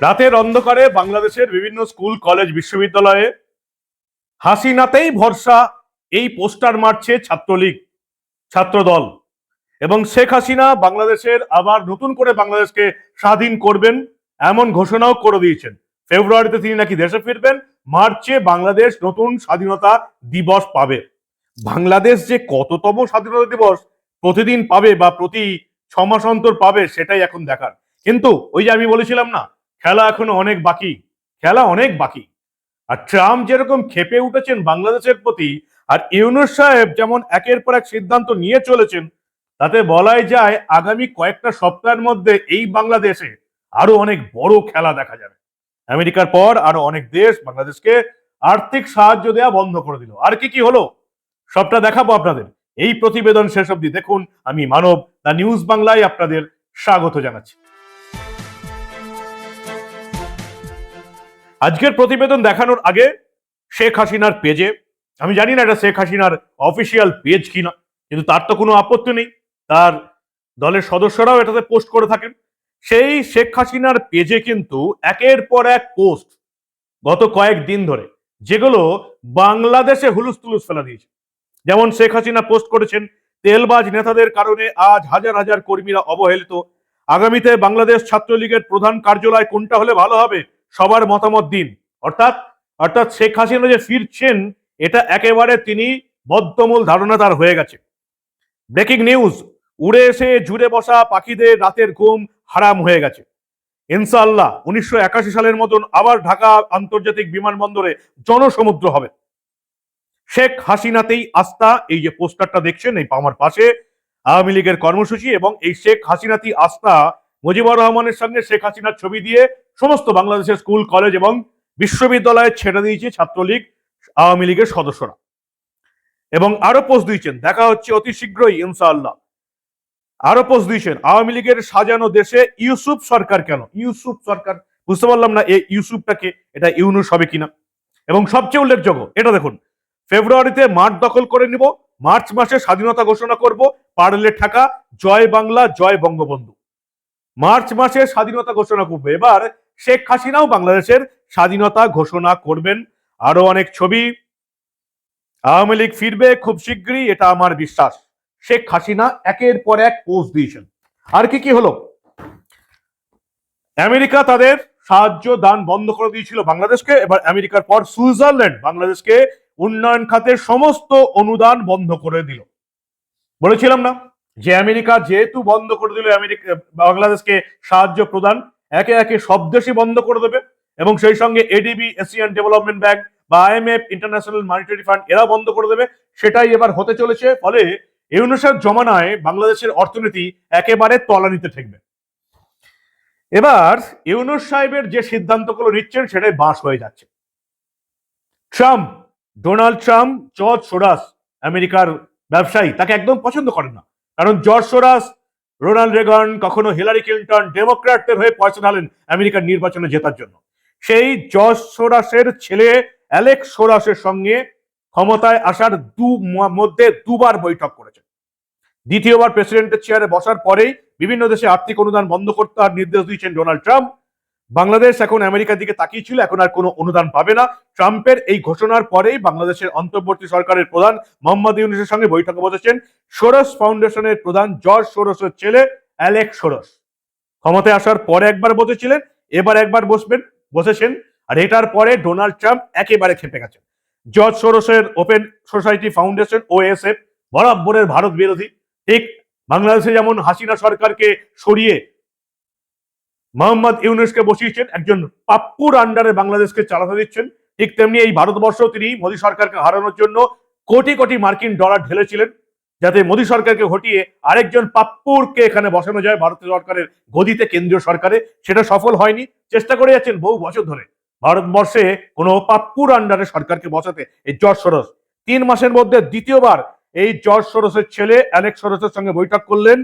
রাতের অন্ধকারে বাংলাদেশের বিভিন্ন স্কুল, কলেজ, বিশ্ববিদ্যালয়ে হাসিনাতেই ভরসা, এই পোস্টার মারছে ছাত্রলীগ, ছাত্রদল। এবং শেখ হাসিনা বাংলাদেশের আবার নতুন করে বাংলাদেশকে স্বাধীন করবেন এমন ঘোষণাও করে দিয়েছেন। ফেব্রুয়ারিতে তিনি নাকি দেশে ফিরবেন, মার্চে বাংলাদেশ নতুন স্বাধীনতা দিবস পাবে। বাংলাদেশ যে কততম স্বাধীনতা দিবস প্রতিদিন পাবে বা প্রতি ছ মাস অন্তর পাবে, সেটাই এখন দেখার। কিন্তু ওই যে আমি বলেছিলাম না খেলা এখনও অনেক বাকি, খেলা অনেক বাকি। আর ট্রাম্প যেরকম খেপে উঠেছেন বাংলাদেশের প্রতি, আর ইউনুস সাহেব যেমন একের পর এক সিদ্ধান্ত নিয়ে চলেছেন, তাতে বলাই যায় আগামী কয়েকটা সপ্তাহের মধ্যে এই বাংলাদেশে আরও অনেক বড় খেলা দেখা যাবে। আমেরিকার পর আরও অনেক দেশ বাংলাদেশকে আর্থিক সাহায্য দেওয়া বন্ধ করে দিল। আর কি কি হলো? সবটা দেখাবো আপনাদের। এই প্রতিবেদন শেষ অবধি দেখুন। আমি মানব দা নিউজ বাংলায় আপনাদের স্বাগত জানাচ্ছি। আজকের প্রতিবেদন দেখানোর আগে শেখ হাসিনার পেজে আমি জানি না এটা শেখ হাসিনার অফিসিয়াল পেজ কিনা, কিন্তু তার তো কোনো আপত্তি নেই। তার দলের সদস্যরাও এটাতে পোস্ট করে থাকেন। সেই শেখ হাসিনার পেজে কিন্তু একের পর এক পোস্ট গত কয়েক দিন ধরে, যেগুলো বাংলাদেশে হুলুস তুলুস ফেলা দিয়েছে। যেমন শেখ হাসিনা পোস্ট করেছেন, তেলবাজ নেতাদের কারণে আজ হাজার হাজার কর্মীরা অবহেলিত। আগামীতে বাংলাদেশ ছাত্রলীগের প্রধান কার্যালয় কোনটা হলে ভালো হবে? সবার মতামত দিন। অর্থাৎ অর্থাৎ শেখ হাসিনা যে ফিরছেন, এটা একেবারে তিনি বদ্ধমূল ধারণা তার হয়ে গেছে। ব্রেকিং নিউজ, উড়ে এসে জুড়ে বসা পাখিদের রাতের ঘুম হারাম হয়ে গেছে। ইনশাআল্লাহ উনিশশো সালের মতন আবার ঢাকা আন্তর্জাতিক বিমানবন্দরে জনসমুদ্র হবে। শেখ হাসিনাতেই আস্থা, এই যে পোস্টারটা দেখছেন, এই আমার পাশে, আওয়ামী লীগের কর্মসূচি এবং এই শেখ হাসিনাতি আস্থা মুজিবুর রহমানের সঙ্গে শেখ হাসিনার ছবি দিয়ে সমস্ত বাংলাদেশের স্কুল, কলেজ এবং বিশ্ববিদ্যালয়ে ছেড়ে দিয়েছে ছাত্রলীগ, আওয়ামী লীগের সদস্যরা। এবং আরও পোস্ট দিয়েছেন, দেখা হচ্ছে অতি শীঘ্রই, ইনশাআল্লাহ। আরও পোস্ট দিয়েছেন, আওয়ামী লীগের সাজানো দেশে ইউসুফ সরকার কেন? ইউসুফ সরকার, বুঝতে পারলাম না এই ইউসুফটাকে, এটা ইউনুস হবে কিনা? এবং সবচেয়ে উল্লেখযোগ্য, এটা দেখুন, ফেব্রুয়ারিতে মাঠ দখল করে নিব, মার্চ মাসে স্বাধীনতা ঘোষণা করব, পারলে ঠাকা, জয় বাংলা, জয় বঙ্গবন্ধু। মার্চ মাসে স্বাধীনতা ঘোষণা করবে। এবার শেখ হাসিনাও বাংলাদেশের স্বাধীনতা ঘোষণা করবেন। আরও অনেক ছবি। আওয়ামী লীগ ফিরবে খুব শীঘ্রই, এটা আমার বিশ্বাস। শেখ হাসিনা একের পর এক পোস্ট দিয়েছেন। আর কি কি হলো? আমেরিকা তাদের সাহায্য দান বন্ধ করে দিয়েছিল বাংলাদেশকে। এবার আমেরিকার পর সুইজারল্যান্ড বাংলাদেশকে উন্নয়ন খাতের সমস্ত অনুদান বন্ধ করে দিল। বলেছিলাম না? যে আমেরিকা যেহেতু বন্ধ করে দিল, আমেরিকা, বাংলাদেশকে সাহায্য প্রদান, একে একে সব দেশই বন্ধ করে দেবে। এবং সেই সঙ্গে এডিবি এশিয়ান ডেভেলপমেন্ট ব্যাংক বা আইএমএফ ইন্টারন্যাশনাল মনিটারি ফান্ড এরা বন্ধ করে দেবে। সেটাই এবার হতে চলেছে, ফলে ইউনুসের জমানায় বাংলাদেশের অর্থনীতি একেবারে তলানিতে ঠেকবে। এবার ইউনুস সাহেবের যে সিদ্ধান্তগুলো নিচ্ছেন, সেটাই বাঁশ হয়ে যাচ্ছে। Trump, Donald Trump, George Soros, আমেরিকার ব্যবসায়ী, তাকে একদম পছন্দ করেন না। কারণ জর্জ রোনাল্ড রেগন, কখনো হিলারি ক্লিন্টন ডেমোক্র্যাটদের হয়ে পয়সা ঢালেন আমেরিকার নির্বাচনে জেতার জন্য। সেই জর্জ সোরাসের ছেলে অ্যালেক্স সোরাসের সঙ্গে ক্ষমতায় আসার দু মধ্যে দুবার বৈঠক করেছেন। দ্বিতীয়বার প্রেসিডেন্টের চেয়ারে বসার পরেই বিভিন্ন দেশে আর্থিক অনুদান বন্ধ করতে আর নির্দেশ দিয়েছেন ডোনাল্ড ট্রাম্প। বাংলাদেশ এখন আমেরিকার দিকে তাকিয়ে ছিল, এখন আর কোনো অনুদান পাবে না। ট্রাম্পের এই ঘোষণার পরেই বাংলাদেশের অন্তর্বর্তী সরকারের প্রধান মোহাম্মদ ইউনুসের সঙ্গে বৈঠকে বসেছেন সোরস ফাউন্ডেশনের প্রধান জর্জ সোরসের ছেলে অ্যালেক্স সোরস ক্ষমতায় আসার পরে একবার বসেছিলেন, এবার একবার বসবেন, বসেছেন, আর এটার পরে ডোনাল্ড ট্রাম্প একেবারে খেপে গেছেন। George সোরসের Open Society Foundation O S OSF, বরাবরের ভারত বিরোধী। ঠিক বাংলাদেশে যেমন হাসিনা সরকারকে সরিয়ে মোহাম্মদ ইউনুসকে বসিয়েছেন, একজন পাপ্পুর আন্ডারে বাংলাদেশকে চালাতে দিচ্ছেন। ঠিক তেমনি এই ভারতবর্ষ তিনি মোদী সরকারকে হারানোর জন্য কোটি কোটি মার্কিন ডলার ঢেলেছিলেন, যাতে মোদী সরকারকে হটিয়ে আরেকজন পাপ্পুরকে এখানে বসানো যায় ভারতীয় সরকারের গদিতে কেন্দ্রীয় সরকারে। সেটা সফল হয়নি। চেষ্টা করে যাচ্ছেন বহু বছর ধরে। ভারতবর্ষে কোনো পাপ্পুর আন্ডারে সরকারকে বসাতে এই জর্জ সরস তিন মাসের মধ্যে দ্বিতীয়বার এই জর্জ সরসের ছেলে অ্যালেক্স সরসের সঙ্গে বৈঠক করলেন।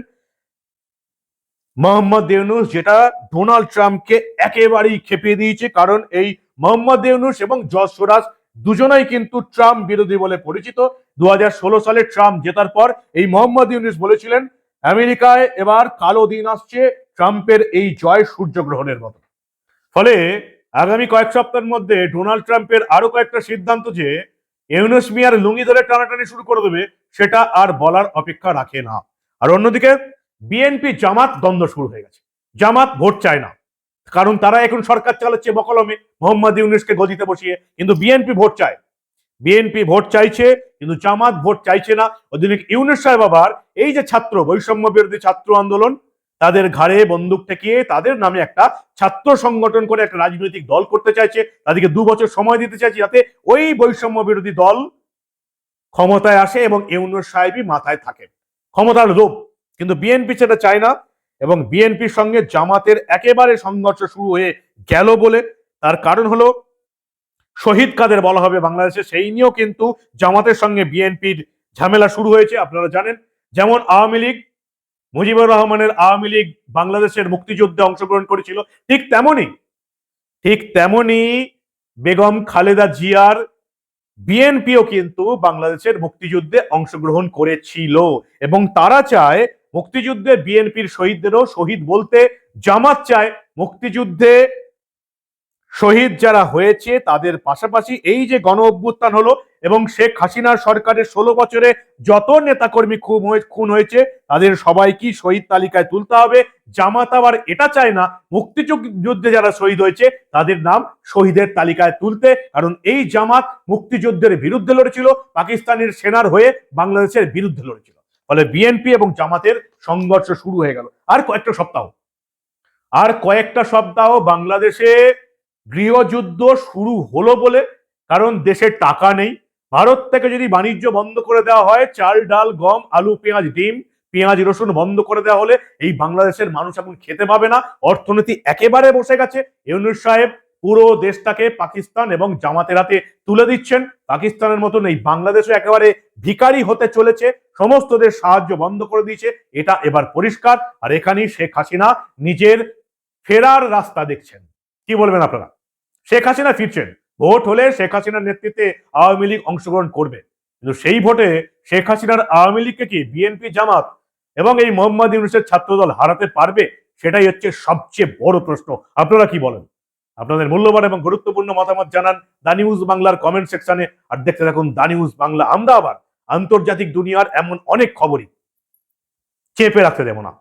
মোহাম্মদ ইউনুস, যেটা ডোনাল্ড ট্রাম্পকে একেবারেই খেপিয়ে দিয়েছে, কারণ এই মোহাম্মদ ইউনুস এবং জর্জ দুজনাই কিন্তু ট্রাম্প বিরোধী বলে পরিচিত। দু সালে ট্রাম্প জেতার পর এই মোহাম্মদ ইউনুস বলেছিলেন, আমেরিকায় এবার কালো দিন আসছে, ট্রাম্পের এই জয় সূর্যগ্রহণের মতো। ফলে আগামী কয়েক সপ্তাহের মধ্যে ডোনাল্ড ট্রাম্পের আরও কয়েকটা সিদ্ধান্ত যে ইউনুস মিয়ার লুঙ্গি ধরে টানাটানি শুরু করে দেবে, সেটা আর বলার অপেক্ষা রাখে না। আর অন্যদিকে বিএনপি জামাত দ্বন্দ্ব শুরু হয়ে গেছে। জামাত ভোট চায় না। কারণ তারা এখন সরকার চালাচ্ছে বকলমে, মোহাম্মদ ইউনুসকে গদিতে বসিয়ে, কিন্তু বিএনপি ভোট চায়। বিএনপি ভোট চাইছে, কিন্তু জামাত ভোট চাইছে না। ওদিকে ইউনুস সাহেব আবার এই যে ছাত্র, বৈষম্য বিরোধী ছাত্র আন্দোলন, তাদের ঘাড়ে বন্দুক ঠেকিয়ে তাদের নামে একটা ছাত্র সংগঠন করে একটা রাজনৈতিক দল করতে চাইছে। তাদেরকে দু বছর সময় দিতে চাইছে যাতে ওই বৈষম্য বিরোধী দল ক্ষমতায় আসে এবং ইউনুস সাহেবই মাথায় থাকে। ক্ষমতার লোভ কিন্তু বিএনপি সেটা চায় না এবং বিএনপির সঙ্গে জামাতের একেবারে সংঘর্ষ শুরু হয়ে গেল বলে। তার কারণ হলো শহীদ কাদের বলা হবে বাংলাদেশে, সেই নিয়েও কিন্তু জামাতের সঙ্গে বিএনপির ঝামেলা শুরু হয়েছে, আপনারা জানেন। যেমন আওয়ামী লীগ, মুজিবুর রহমানের আওয়ামী লীগ বাংলাদেশের মুক্তিযুদ্ধে অংশগ্রহণ করেছিল, ঠিক তেমনই ঠিক তেমনি বেগম খালেদা জিয়ার বিএনপিও কিন্তু বাংলাদেশের মুক্তিযুদ্ধে অংশগ্রহণ করেছিল এবং তারা চায় মুক্তিযুদ্ধে বিএনপির শহীদদেরও শহীদ বলতে জামাত চায়। মুক্তিযুদ্ধে শহীদ যারা হয়েছে, তাদের পাশাপাশি এই যে গণ অভ্যুত্থান হলো এবং শেখ হাসিনার সরকারের ষোলো বছরে যত নেতাকর্মী খুন খুন হয়েছে, তাদের সবাইকে শহীদ তালিকায় তুলতে হবে। জামাত আবার এটা চায় না, মুক্তিযুদ্ধে যারা শহীদ হয়েছে, তাদের নাম শহীদের তালিকায় তুলতে। কারণ এই জামাত মুক্তিযুদ্ধের বিরুদ্ধে লড়েছিল, পাকিস্তানের সেনার হয়ে বাংলাদেশের বিরুদ্ধে লড়েছিল। ফলে বিএনপি এবং জামাতের সংঘর্ষ শুরু হয়ে গেল। আর কয়েকটা সপ্তাহ। আর কয়েকটা সপ্তাহ বাংলাদেশে গৃহযুদ্ধ শুরু হলো বলে, কারণ দেশের টাকা নেই। ভারত থেকে যদি বাণিজ্য বন্ধ করে দেওয়া হয়, চাল, ডাল, গম, আলু, পেঁয়াজ, ডিম, পেঁয়াজ, রসুন বন্ধ করে দেওয়া হলে এই বাংলাদেশের মানুষ এখন খেতে পাবে না। অর্থনীতি একেবারে বসে গেছে। ইউনুস সাহেব পুরো দেশটাকে পাকিস্তান এবং জামাতের হাতে তুলে দিচ্ছেন। পাকিস্তানের মতন এই বাংলাদেশও একেবারে ভিকারি হতে চলেছে সমস্ত দেশ সাহায্য বন্ধ করে দিয়েছে, এটা এবার পরিষ্কার। আর এখানেই শেখ হাসিনা নিজের ফেরার রাস্তা দেখছেন। কি বলবেন আপনারা? শেখ হাসিনা ফিরছেন। ভোট হলে শেখ হাসিনার নেতৃত্বে আওয়ামী লীগ অংশগ্রহণ করবে। কিন্তু সেই ভোটে শেখ হাসিনার আওয়ামী লীগকে কি বিএনপি জামাত এবং এই মোহাম্মদ ইউনুসের ছাত্রদল হারাতে পারবে? সেটাই হচ্ছে সবচেয়ে বড় প্রশ্ন। আপনারা কি বলেন? আপনাদের মূল্যবান এবং গুরুত্বপূর্ণ মতামত জানান দা নিউজ বাংলার কমেন্ট সেকশনে আর দেখতে থাকুন দা নিউজ বাংলা। আমরা আবার আন্তর্জাতিক দুনিয়ার এমন অনেক খবরই চেপে রাখতে দেব না।